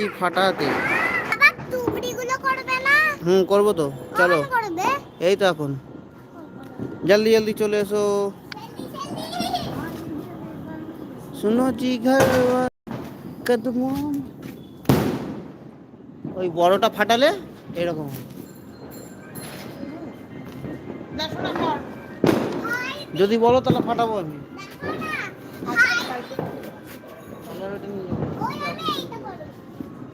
বাজি ফাটাতে। হুম করব তো চলো। এই তো এখন। জলদি জলদি চলে এসো। শুনো জি ঘর ওই বড়টা ফাটালে এরকম যদি বলো তাহলে ফাটাবো আমি।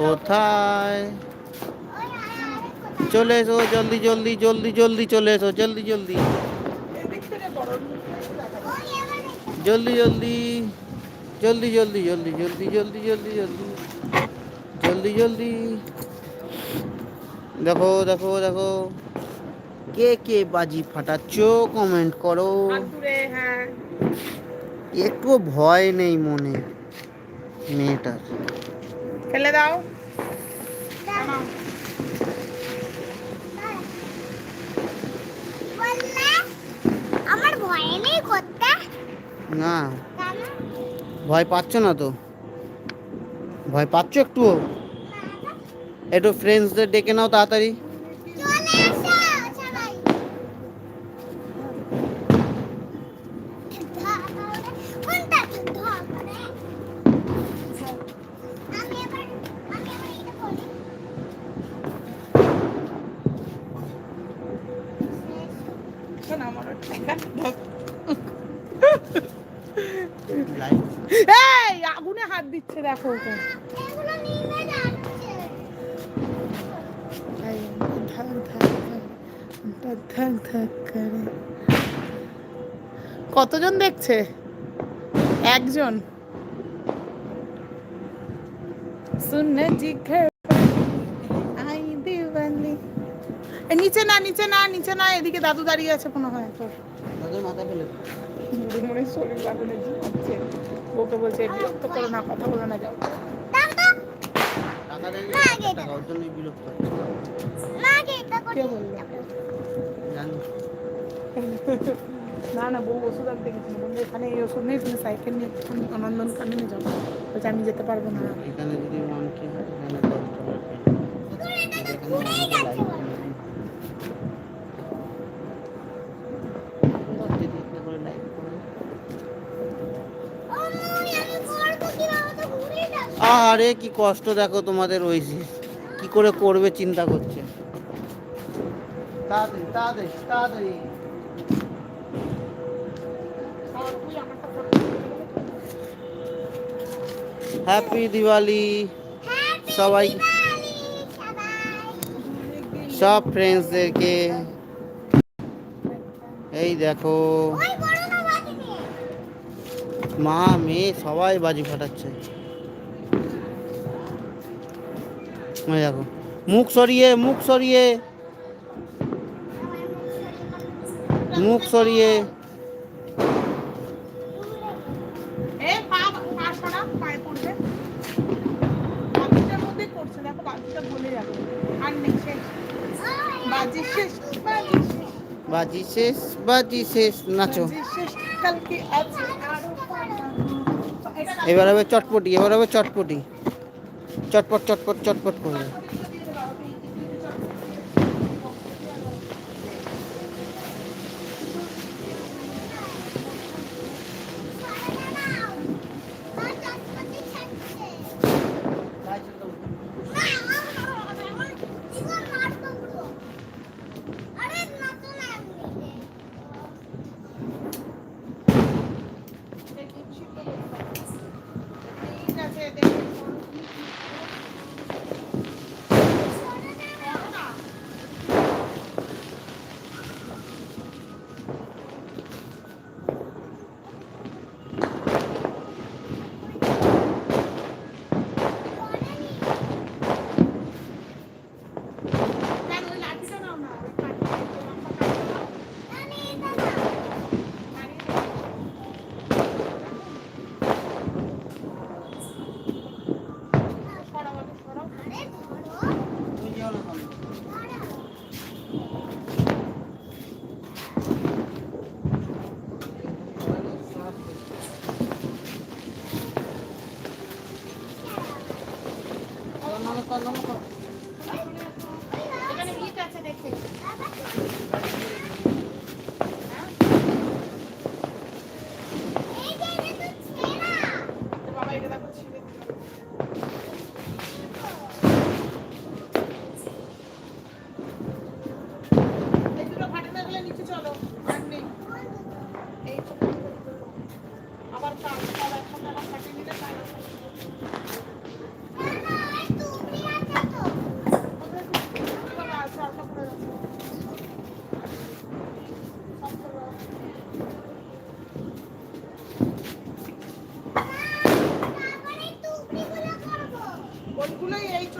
কোথায় চলে এসো জলদি জলদি জলদি জলদি চলে এসো জলদি জলদি জলদি জলদি জলদি জলদি জলদি জলদি জলদি জলদি জলদি জলদি জলদি দেখো দেখো দেখো কে কে বাজি ফাটাচ্ছ কমেন্ট করো হ্যাঁ একটু ভয় নেই মনে মেয়েটার ফেলে দাও। আমার ভয় নেই করতে। না। ভয় পাচ্ছ না তো? ভয় পাচ্ছ একটু একটু ফ্রেন্ডসদের ডেকে নাও তাড়াতাড়ি। করে। কতজন দেখছে? একজন। শুনে জিঘে আই দিওয়ালি। নিচে না নিচে না নিচে না এদিকে দাদু দাঁড়িয়ে আছে মনে হয়। তোর দাদুর মাথা ফেলে মনে শরীর বাগানে বউকে বলছে বিরক্ত করো না কথা বলো না যাও। না না বউ ওষুধ আনতে গেছিল। বন্ধু এখানে এই ওষুধ নেই তুমি সাইকেল নিয়ে নন্দন কাননে যাও। বলছে আমি যেতে পারব না। এখানে যদি আরে কি কষ্ট দেখো তোমাদের ওইসি কি করে করবে চিন্তা করছে। তাড়াতাড়ি তাড়াতাড়ি তাড়াতাড়ি। হ্যাপি দিওয়ালি সবাই সব ফ্রেন্ডসদেরকে এই দেখো। ওই মা মেয়ে সবাই বাজি ফাটাচ্ছে। দেখো মুখ সরিয়ে মুখ সরিয়ে। মুখ সরিয়ে। বাজি শেষ বাজি শেষ। নাচো। এবার হবে চটপটি এবার হবে চটপটি। চটপট চটপট চটপট করবে ঠিক মানে কলম এখানে ভিড় আছে দেখতে।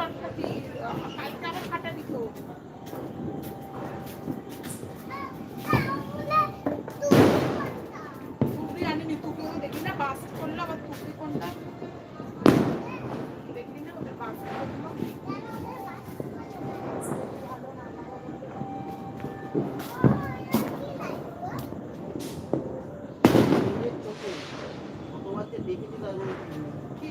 সরকারি কালকে আবার খাটা দিত। তুবি আমি নিতুকে দেখি না? বাস করল আবার তুবি কোনটা? দেখলি না ওদের বাস করল? দেখেছি তাহলে। কি?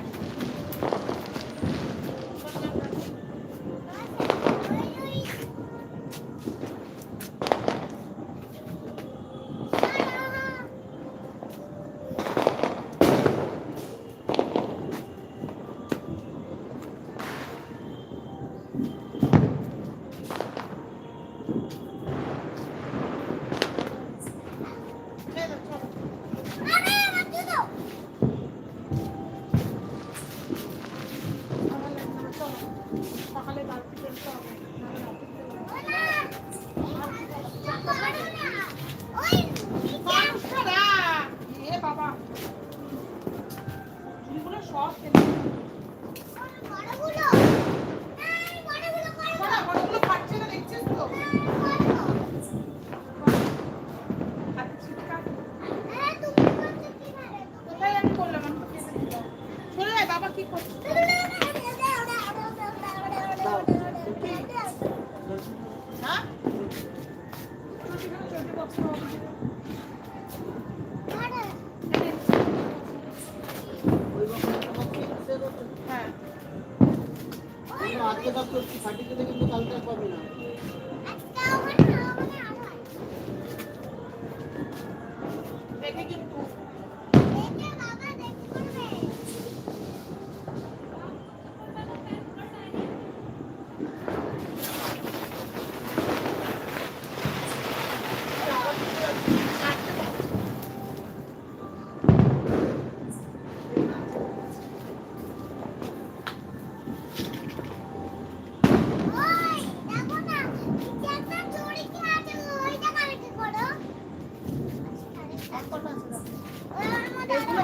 করছি সার্টিফিকেট কিন্তু কালকে পাবে না।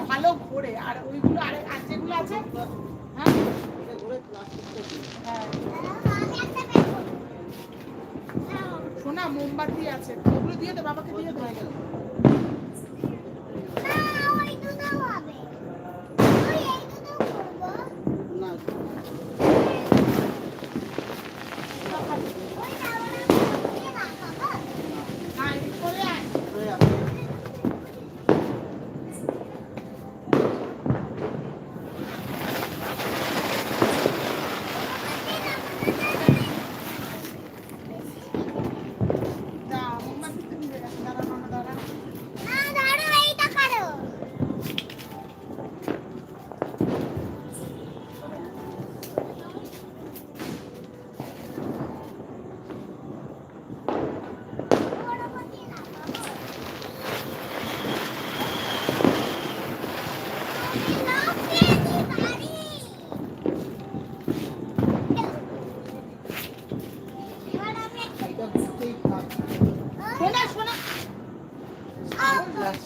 ভালো ঘোরে আর ওইগুলো আর আর যেগুলো আছে হ্যাঁ? হ্যাঁ। সোনা মোমবাতি আছে, ওগুলো দিয়ে তো বাবাকে দিয়ে দেবে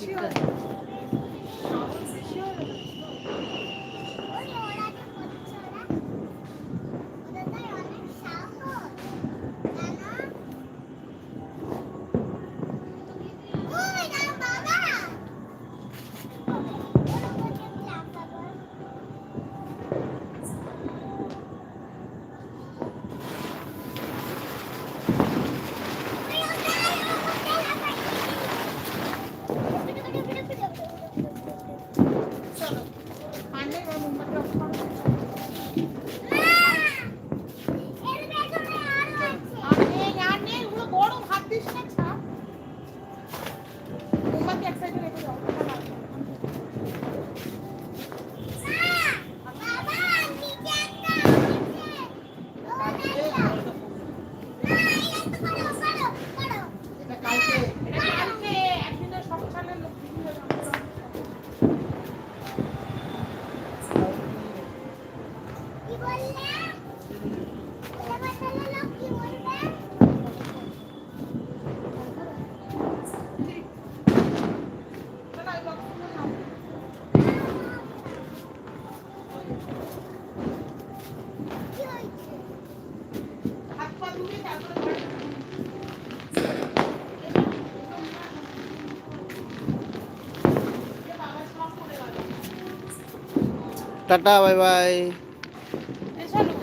Teşekkürler. Ta ta bye bye. এই শালু,